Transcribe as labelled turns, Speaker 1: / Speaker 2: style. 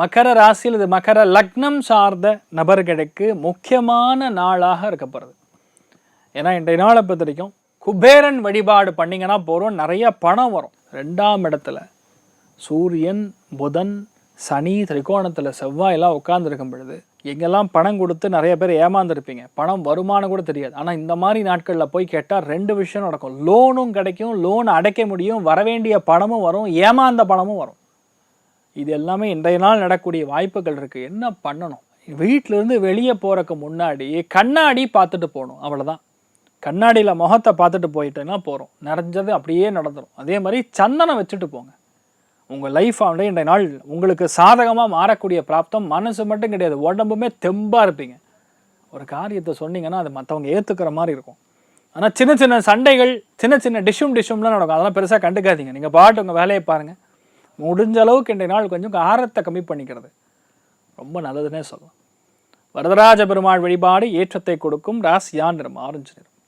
Speaker 1: மகர ராசியில் இது மகர லக்னம் சார்ந்த நபர்களுக்கு முக்கியமான நாளாக இருக்கப்படுறது ஏன்னா இன்றைய நாளை பொறுத்த வரைக்கும் குபேரன் வழிபாடு பண்ணிங்கன்னா போகிறோம் நிறைய பணம் வரும். ரெண்டாம் இடத்துல சூரியன் புதன் சனி திரிகோணத்தில் செவ்வாயெல்லாம் உட்கார்ந்துருக்கும் பொழுது எங்கெல்லாம் பணம் கொடுத்து நிறைய பேர் ஏமாந்துருப்பீங்க. பணம் வருமானம் கூட தெரியாது. ஆனால் இந்த மாதிரி நாட்களில் போய் கேட்டால் ரெண்டு விஷயம் நடக்கும். லோனும் கிடைக்கும். லோன் அடைக்க முடியும். வரவேண்டிய பணமும் வரும். ஏமாந்த பணமும் வரும். இது எல்லாமே இன்றைய நாள் நடக்கக்கூடிய வாய்ப்புகள் இருக்குது என்ன பண்ணணும்? வீட்டிலேருந்து வெளியே போகிறக்கு முன்னாடி கண்ணாடி பார்த்துட்டு போகணும். அவ்வளோதான் கண்ணாடியில் முகத்தை பார்த்துட்டு போயிட்டேன்னா போகிறோம் நிறைஞ்சது அப்படியே நடந்துடும் அதே மாதிரி சந்தனம் வச்சுட்டு போங்க. உங்கள் லைஃப் ஆண்டு இன்றைய நாள் உங்களுக்கு சாதகமாக மாறக்கூடிய பிராப்தம் மனசு மட்டும் கிடையாது. உடம்புமே தெம்பாக இருப்பீங்க. ஒரு காரியத்தை சொன்னீங்கன்னா அது மற்றவங்க ஏற்றுக்கிற மாதிரி இருக்கும். ஆனால் சின்ன சின்ன சண்டைகள் சின்ன சின்ன டிஷ்ஷும் டிஷ்ஷும்லாம் நடக்கும். அதெல்லாம் பெருசாக கண்டுக்காதீங்க. நீங்கள் பாட்டு உங்கள் வேலையை பாருங்கள் முடிஞ்ச அளவுக்கு இன்றைய நாள் கொஞ்சம் காரத்தை கம்மி பண்ணிக்கிறது. ரொம்ப நல்லதுன்னே சொல்லலாம். வரதராஜ பெருமாள் வழிபாடு ஏற்றத்தை கொடுக்கும் ராசியான் நிறம் ஆரஞ்சு நிறம்.